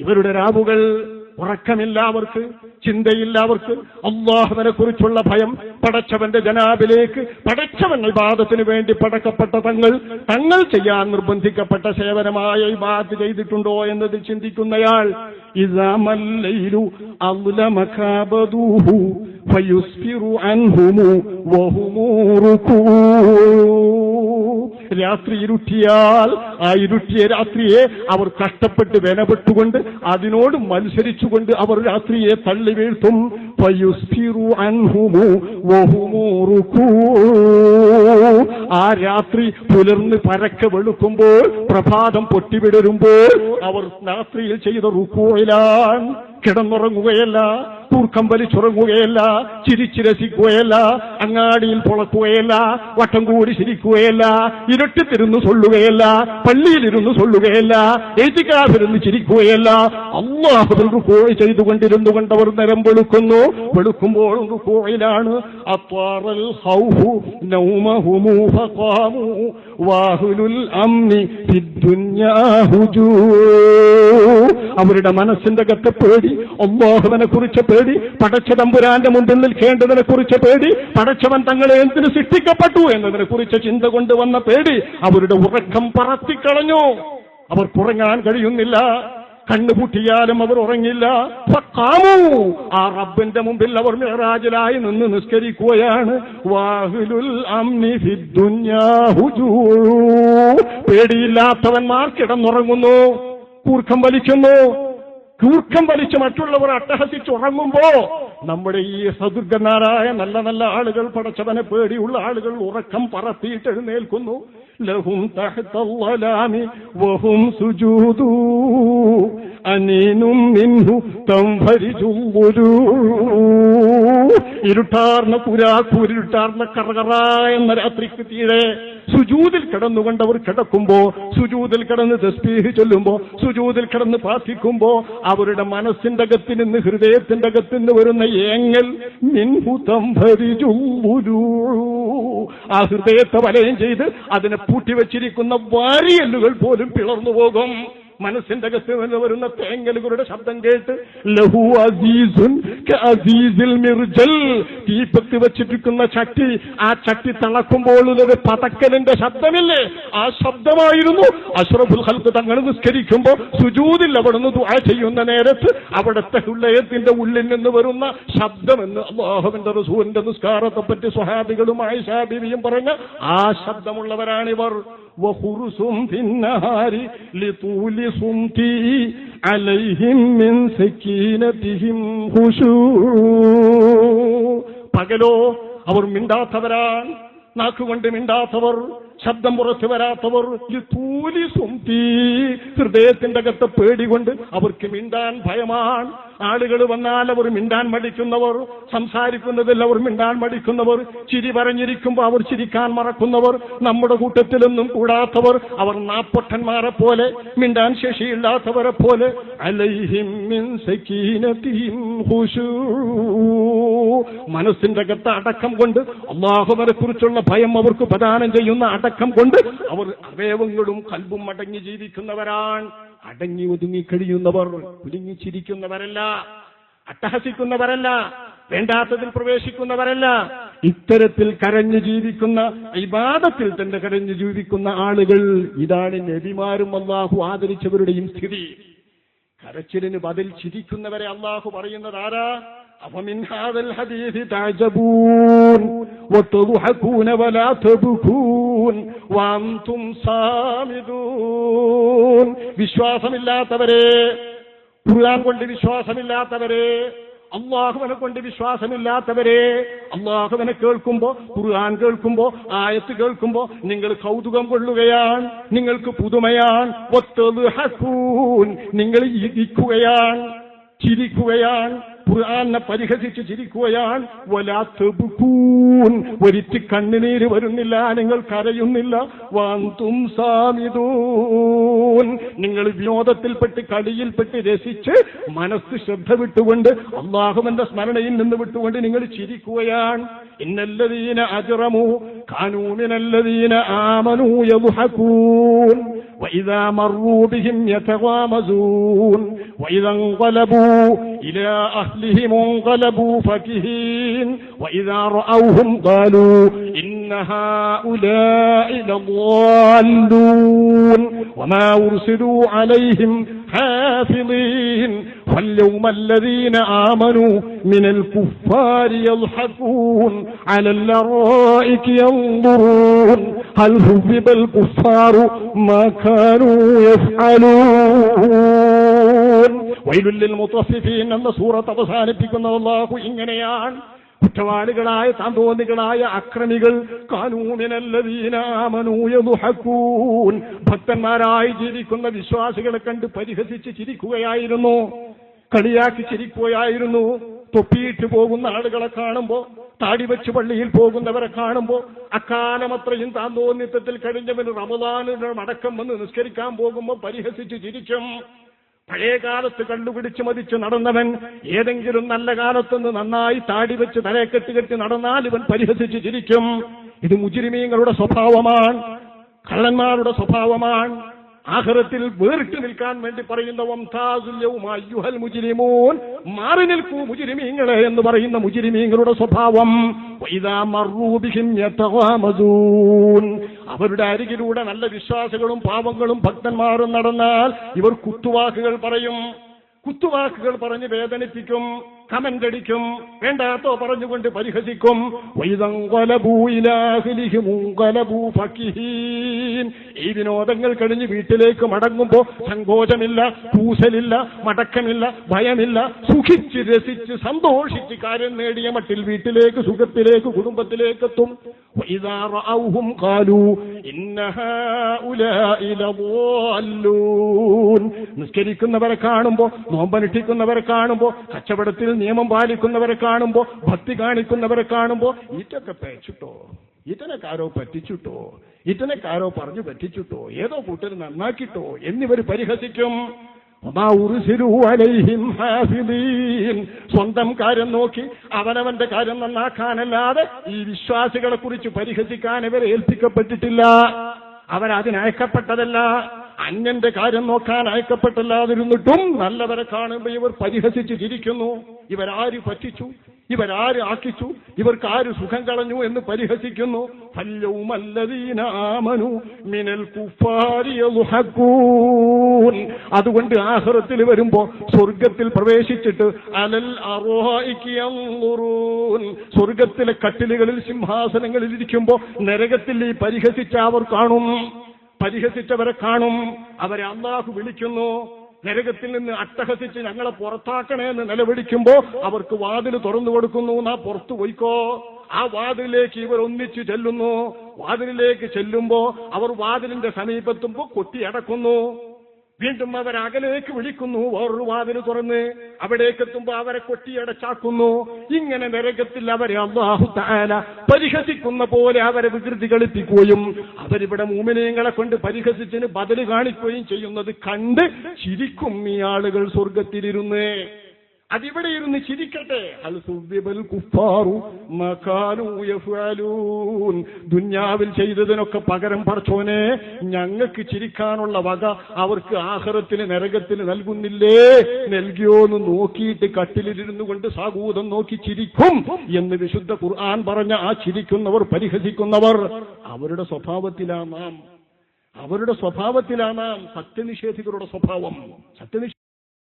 ഇവരുടെ രാവുകൾ ഉറക്കമില്ല അവർക്ക് ചിന്തയില്ല അവർക്ക് അള്ളാഹുവിനെ കുറിച്ചുള്ള ഭയം പടച്ചവന്റെ ജനാബിലേക്ക് പടച്ചവൻ വിവാദത്തിന് വേണ്ടി പടക്കപ്പെട്ട തങ്ങൾ തങ്ങൾ ചെയ്യാൻ നിർബന്ധിക്കപ്പെട്ട സേവനമായ വിവാദ് ചെയ്തിട്ടുണ്ടോ എന്നത് ചിന്തിക്കുന്നയാൾ ഫയുസ്ഫിറു അൻഹുമു രാത്രി ഇരുട്ടിയാൽ ആ ഇരുട്ടിയ രാത്രിയെ അവർ കഷ്ടപ്പെട്ട് വിലപ്പെട്ടുകൊണ്ട് അതിനോട് മത്സരിച്ചുകൊണ്ട് അവർ രാത്രിയെ തള്ളി വീഴ്ത്തും. ആ രാത്രി പുലർന്ന് പരക്കെ വെളുക്കുമ്പോൾ പ്രഭാതം പൊട്ടിവിടരുമ്പോൾ അവർ രാത്രിയിൽ ചെയ്ത റുക്കോയിലാണ് കിടന്നുറങ്ങുകയല്ല കൂർക്കം വലിച്ചുറങ്ങുകയല്ല ചിരിച്ചു രസിക്കുകയല്ല അങ്ങാടിയിൽ പൊളക്കുകയല്ല വട്ടം കൂടി ചിരിക്കുകയല്ല ഇരട്ടിത്തിരുന്ന് സൊല്ലുകയല്ല പള്ളിയിലിരുന്ന് സൊല്ലുകയല്ല ഏറ്റിക്കാതിരുന്ന് ചിരിക്കുകയല്ല. അള്ളാഹുവിൽ റുക്കോയ് ചെയ്തുകൊണ്ടിരുന്നു കൊണ്ടവർ നിരം വെളുക്കുന്നു. വെളുക്കുമ്പോൾ റുക്കോയിലാണ് അത്വാറൽ ഹൗഹു നൗമഹുമു ഫഖാമു വാഹുലുൽ അംനി ഫിദ്ദുന്യാ ഹുജൂ. അവരുടെ മനസ്സിന്റെ അകത്തെ പേടി അള്ളാഹുവിനെ കുറിച്ച് പേടി പടച്ച തമ്പുരാന്റെ മുമ്പിൽ നിൽക്കേണ്ടതിനെ കുറിച്ച് പേടി പടച്ചവൻ തങ്ങളെ എന്തിനു സൃഷ്ടിക്കപ്പെട്ടു എന്നതിനെ കുറിച്ച് ചിന്ത കൊണ്ടുവന്ന പേടി അവരുടെ ഉറക്കം പറത്തിക്കളഞ്ഞു. അവർ കുറങ്ങാൻ കഴിയുന്നില്ല. കണ്ണുപൂട്ടിയാലും അവർ ഉറങ്ങില്ല ഫഖാമു. ആ റബ്ബിന്റെ മുമ്പിൽ അവർ മിറാജിലായി നിന്ന് നിസ്കരിക്കുകയാണ് വാഹുലുൽ. പേടിയില്ലാത്തവന്മാർ കിടന്നുറങ്ങുന്നു കൂർക്കം വലിക്കുന്നു കൂർക്കം വലിച്ച് മറ്റുള്ളവർ അട്ടഹസിച്ച് ഉറങ്ങുമ്പോ നമ്മുടെ ഈ സദുർഗനാരായ നല്ല നല്ല ആളുകൾ പടച്ചവനെ പേടിയുള്ള ആളുകൾ ഉറക്കം പറത്തിയിട്ട് എഴുന്നേൽക്കുന്നു. ലഹും തഹത്തല്ലാമി വഹും സുജൂതു അനീനും മിൻഹു തംഭരിജുമ്പുരു ഇരുട്ടാർന്ന പുരാക്കൂരിട്ടാർന്ന കറകറ എന്ന രാത്രിക്ക് തീരെ സുജൂതിൽ കിടന്നുകൊണ്ട് അവർ കിടക്കുമ്പോ സുജൂതിൽ കിടന്ന് തസ്ബീഹ് ചൊല്ലുമ്പോ സുജൂതിൽ കിടന്ന് പ്രാർത്ഥിക്കുമ്പോ അവരുടെ മനസ്സിന്റെ അകത്ത് നിന്ന് ഹൃദയത്തിന്റെ അകത്ത് നിന്ന് വരുന്ന ഏങ്ങൽ മിൻഹുതം ആ ഹൃദയത്തെ വലയം ചെയ്ത് അതിനെ പൂട്ടിവെച്ചിരിക്കുന്ന വാരിയല്ലുകൾ പോലും പിളർന്നു പോകും. മനസ്സിന്റെ അകത്ത് വരുന്ന തേങ്ങലുകളുടെ ശബ്ദം കേട്ട് ലഹു അസീസുൻ തീപ്പത്തി മിർജൽ. വെച്ചിട്ടിരിക്കുന്ന ചട്ടി ആ ചട്ടി തിളക്കുമ്പോഴുള്ളത് പതക്കലിന്റെ ശബ്ദമില്ലേ? ആ ശബ്ദമായിരുന്നു. അഷ്റഫുൽ ഹൽക്ക് തങ്ങൾ നിസ്കരിക്കുമ്പോൾ സുജൂതിൽ അവിടുന്ന് ദുആ ചെയ്യുന്ന നേരത്ത് അവിടുത്തെ ഹൃദയത്തിന്റെ ഉള്ളിൽ നിന്ന് വരുന്ന ശബ്ദമെന്ന് അള്ളാഹുവിന്റെ റസൂലിന്റെ നിസ്കാരത്തെ പറ്റി സ്വഹാബികളുമായി ഷാബിബിയും പറഞ്ഞ ആ ശബ്ദമുള്ളവരാണിവർ. സുംതി അലൈഹിം മിൻ സക്കീനതിഹിം ഹുഷൂ. പകലോ അവർ മിണ്ടാത്തവരാണ് നാക്കുകൊണ്ട് മിണ്ടാത്തവർ ശബ്ദം പുറത്തു വരാത്തവർ ഹൃദയത്തിന്റെ അകത്ത് പേടികൊണ്ട് അവർക്ക് മിണ്ടാൻ ഭയമാണ് ആളുകൾ വന്നാൽ അവർ മിണ്ടാൻ മടിക്കുന്നവർ സംസാരിക്കുന്നതിൽ അവർ മിണ്ടാൻ മടിക്കുന്നവർ ചിരി പറഞ്ഞിരിക്കുമ്പോൾ അവർ ചിരിക്കാൻ മറക്കുന്നവർ നമ്മുടെ കൂട്ടത്തിലൊന്നും കൂടാത്തവർ അവർ നാപ്പൊട്ടന്മാരെ പോലെ മിണ്ടാൻ ശേഷിയില്ലാത്തവരെ പോലെ അലൈഹിം. മനസ്സിന്റെ അകത്ത് അടക്കം കൊണ്ട് അള്ളാഹുവരെ കുറിച്ചുള്ള ഭയം അവർക്ക് പ്രദാനം ചെയ്യുന്ന അടക്കം കൊണ്ട് അവർ അവയവങ്ങളും കൽബും അടങ്ങി ജീവിക്കുന്നവരാണ്. അടങ്ങി ഒതുങ്ങി കഴിയുന്നവർ കുലുങ്ങിച്ചിരിക്കുന്നവരല്ല അട്ടഹസിക്കുന്നവരല്ല വേണ്ടാത്തതിൽ പ്രവേശിക്കുന്നവരല്ല. ഇത്തരത്തിൽ കരഞ്ഞു ജീവിക്കുന്ന ഇബാദത്തിൽ തന്നെ കരഞ്ഞു ജീവിക്കുന്ന ആളുകൾ ഇതാണ് നബിമാരും അള്ളാഹു ആദരിച്ചവരുടെയും സ്ഥിതി. കരച്ചിലിന് ബദൽ ചിരിക്കുന്നവരെ അള്ളാഹു പറയുന്നത് ആരാ أفمن هذا الحديث تعجبون وتضحكون ولا تبكون وأنتم صامدون വിശ്വാസമില്ലാത്തവരെ ഖുർആൻ കൊണ്ട് വിശ്വാസമില്ലാത്തവരെ അള്ളാഹുവിനെ കൊണ്ട് വിശ്വാസമില്ലാത്തവരെ അള്ളാഹുവിനെ കേൾക്കുമ്പോ ഖുർആൻ കേൾക്കുമ്പോ ആയത്ത് കേൾക്കുമ്പോ നിങ്ങൾ കൗതുകം കൊള്ളുകയാണ് നിങ്ങൾക്ക് പുതുമയാണ് ഒത്തതുഹക്കൂൻ നിങ്ങൾ ഇരിക്കുകയാണ് ചിരിക്കുകയാണ് ഖുർആനെ പരിഹസിച്ച് ചിരിക്കുകയാണ്. ഒരിറ്റ് കണ്ണുനീര് വരുന്നില്ല. നിങ്ങൾ കരയുന്നില്ല. വാന്തും സാമിതൂൻ നിങ്ങൾ വിനോദത്തിൽപ്പെട്ട് കളിയിൽപ്പെട്ട് രസിച്ച് മനസ്സ് ശ്രദ്ധ വിട്ടുകൊണ്ട് അള്ളാഹുവിന്റെ സ്മരണയിൽ നിന്ന് വിട്ടുകൊണ്ട് നിങ്ങൾ ചിരിക്കുകയാണ്. ഇന്നല്ലതീന അജറമു. കാനൂമിനല്ലതീന ആമനൂ യദ്ഹകൂൻ. وإذا مروا بهم يتغامزون وإذا انقلبوا إلى أهلهم انقلبوا فكهين وإذا رأوهم قالوا إن هؤلاء لضالون وما أرسلوا عليهم حافظين. واليوم الذين آمنوا من الكفار يضحكون على الأرائك ينظرون. ഹൽ മഖാനു യഫ്അലൂൻ മുത്തസിഫീൻ എന്ന സൂറത്ത് അവസാനിപ്പിക്കുന്നത് അള്ളാഹു ഇങ്ങനെയാണ്. കുറ്റവാളികളായ താന്തോന്നികളായ അക്രമികൾ ഭക്തന്മാരായി ജീവിക്കുന്ന വിശ്വാസികളെ കണ്ട് പരിഹസിച്ച് ചിരിക്കുകയായിരുന്നു. കളിയാക്കി ചിരിക്കുകയായിരുന്നു. തൊപ്പിയിട്ട് പോകുന്ന ആളുകളെ കാണുമ്പോ താടി വെച്ച് പള്ളിയിൽ പോകുന്നവരെ കാണുമ്പോ അക്കാലമത്രയും താന്തോന്നിത്വത്തിൽ കഴിഞ്ഞവന് റമദാനുടെ മടക്കം വന്ന് നിസ്കരിക്കാൻ പോകുമ്പോൾ പരിഹസിച്ച് ചിരിക്കും. പഴയ കാലത്ത് കണ്ടുപിടിച്ച് മതിച്ച് നടന്നവൻ ഏതെങ്കിലും നല്ല കാലത്തുനിന്ന് നന്നായി താടി വെച്ച് തലയെ കെട്ടി നടന്നാൽ ഇവൻ പരിഹസിച്ച് ചിരിക്കും. ഇത് മുജിരിമീങ്ങളുടെ സ്വഭാവമാണ് കള്ളന്മാരുടെ സ്വഭാവമാണ്. ആഹ്റത്തിൽ വേറിട്ട് നിൽക്കാൻ വേണ്ടി പറയുന്ന വംതാസുല്യവുമായുഹൽ മുജിരിമൂൻ. മാറി നിൽക്കൂ മുജിരിമീങ്ങളെ എന്ന് പറയുന്ന മുജിരിമീങ്ങളുടെ സ്വഭാവം. അവരുടെ അരികിലൂടെ നല്ല വിശ്വാസികളും പാവങ്ങളും ഭക്തന്മാരും നടന്നാൽ ഇവർ കുത്തുവാക്കുകൾ പറയും. കുത്തുവാക്കുകൾ പറഞ്ഞ് വേദനിപ്പിക്കും. കമന്റ് അടിക്കും വേണ്ടാത്തോ പറഞ്ഞുകൊണ്ട് പരിഹസിക്കും. ഈ വിനോദങ്ങൾ കഴിഞ്ഞ് വീട്ടിലേക്ക് മടങ്ങുമ്പോ സങ്കോചമില്ല കൂസലില്ല മടക്കമില്ല ഭയമില്ല. സുഖിച്ച് രസിച്ച് സന്തോഷിച്ച് കാര്യം നേടിയ മട്ടിൽ വീട്ടിലേക്ക് സുഖത്തിലേക്ക് കുടുംബത്തിലേക്ക് എത്തും നിസ്കരിക്കുന്നവരെ കാണുമ്പോ നോമ്പനുഷ്ഠിക്കുന്നവരെ കാണുമ്പോ കച്ചവടത്തിൽ നിയമം പാലിക്കുന്നവരെ കാണുമ്പോ ഭക്തി കാണിക്കുന്നവരെ കാണുമ്പോ ഇറ്റൊക്കെ പേച്ചിട്ടോ? ഇറ്റനക്കാരോ പറ്റിച്ചിട്ടോ? ഇറ്റനക്കാരോ പറഞ്ഞു പറ്റിച്ചിട്ടോ? ഏതോ കൂട്ടർ നന്നാക്കിട്ടോ? എന്നിവർ പരിഹസിക്കും. സ്വന്തം കാര്യം നോക്കി അവനവന്റെ കാര്യം നന്നാക്കാനല്ലാതെ ഈ വിശ്വാസികളെ കുറിച്ച് പരിഹസിക്കാൻ ഇവരെ ഏൽപ്പിക്കപ്പെട്ടിട്ടില്ല. അവരതിനയക്കപ്പെട്ടതല്ല അന്യന്റെ കാര്യം നോക്കാൻ അയക്കപ്പെട്ടല്ലാതിരുന്നിട്ടും നല്ലവരെ കാണുമ്പോൾ ഇവർ പരിഹസിച്ച് ചിരിക്കുന്നു ഇവരാര് പറ്റിച്ചു? ഇവരാര് ആക്കിച്ചു? ഇവർക്ക് ആര് സുഖം കളഞ്ഞു എന്ന് പരിഹസിക്കുന്നു? മിനൽ. അതുകൊണ്ട് ആഹ്റത്തിൽ വരുമ്പോ സ്വർഗത്തിൽ പ്രവേശിച്ചിട്ട് അലൽ. സ്വർഗത്തിലെ കട്ടിലുകളിൽ സിംഹാസനങ്ങളിൽ ഇരിക്കുമ്പോ നരകത്തിൽ ഈ പരിഹസിച്ച അവർ കാണും. പരിഹസിച്ചവരെ കാണും. അവരെ അള്ളാഹു വിളിക്കുന്നു. നരകത്തിൽ നിന്ന് അട്ടഹസിച്ച് ഞങ്ങളെ പുറത്താക്കണേ എന്ന് നിലവിളിക്കുമ്പോ അവർക്ക് വാതിൽ തുറന്നു കൊടുക്കുന്നു. നാ പുറത്തു പോയിക്കോ. ആ വാതിലിലേക്ക് ഇവർ ഒന്നിച്ചു ചെല്ലുന്നു. വാതിലിലേക്ക് ചെല്ലുമ്പോ അവർ വാതിലിന്റെ സമീപത്തുമ്പോ കൊട്ടിയടക്കുന്നു വീണ്ടും അവർ അകലേക്ക് വിളിക്കുന്നു വേറൊരു വാതിൽ തുറന്ന് അവിടേക്ക് എത്തുമ്പോ അവരെ കൊട്ടിയടച്ചാക്കുന്നു. ഇങ്ങനെ നരകത്തിൽ അവരെ അള്ളാഹു താല പരിഹസിക്കുന്ന പോലെ അവരെ വികൃതി കളിപ്പിക്കുകയും അവരിവിടെ മൂമിനീങ്ങളെ കൊണ്ട് പരിഹസിച്ചതിന് ബദൽ കാണിക്കുകയും ചെയ്യുന്നത് കണ്ട് ചിരിക്കും ഈ ആളുകൾ സ്വർഗത്തിലിരുന്ന് അതിവിടെ ഇരുന്ന് ചിരിക്കട്ടെ. ദുന്യാവിൽ ചെയ്തതിനൊക്കെ പകരം പറച്ചോനെ ഞങ്ങൾക്ക് ചിരിക്കാനുള്ള വക അവർക്ക് ആഹാരത്തിന് നരകത്തിന് നൽകുന്നില്ലേ? നൽകിയോന്ന് നോക്കിയിട്ട് കട്ടിലിരുന്നു കൊണ്ട് സാഗൂതം നോക്കി ചിരിക്കും എന്ന് വിശുദ്ധ ഖുർആൻ പറഞ്ഞ ആ ചിരിക്കുന്നവർ പരിഹസിക്കുന്നവർ. അവരുടെ സ്വഭാവത്തിലാണ് നാം. അവരുടെ സ്വഭാവത്തിലാണ് സത്യനിഷേധികളുടെ സ്വഭാവം. സത്യനിഷേ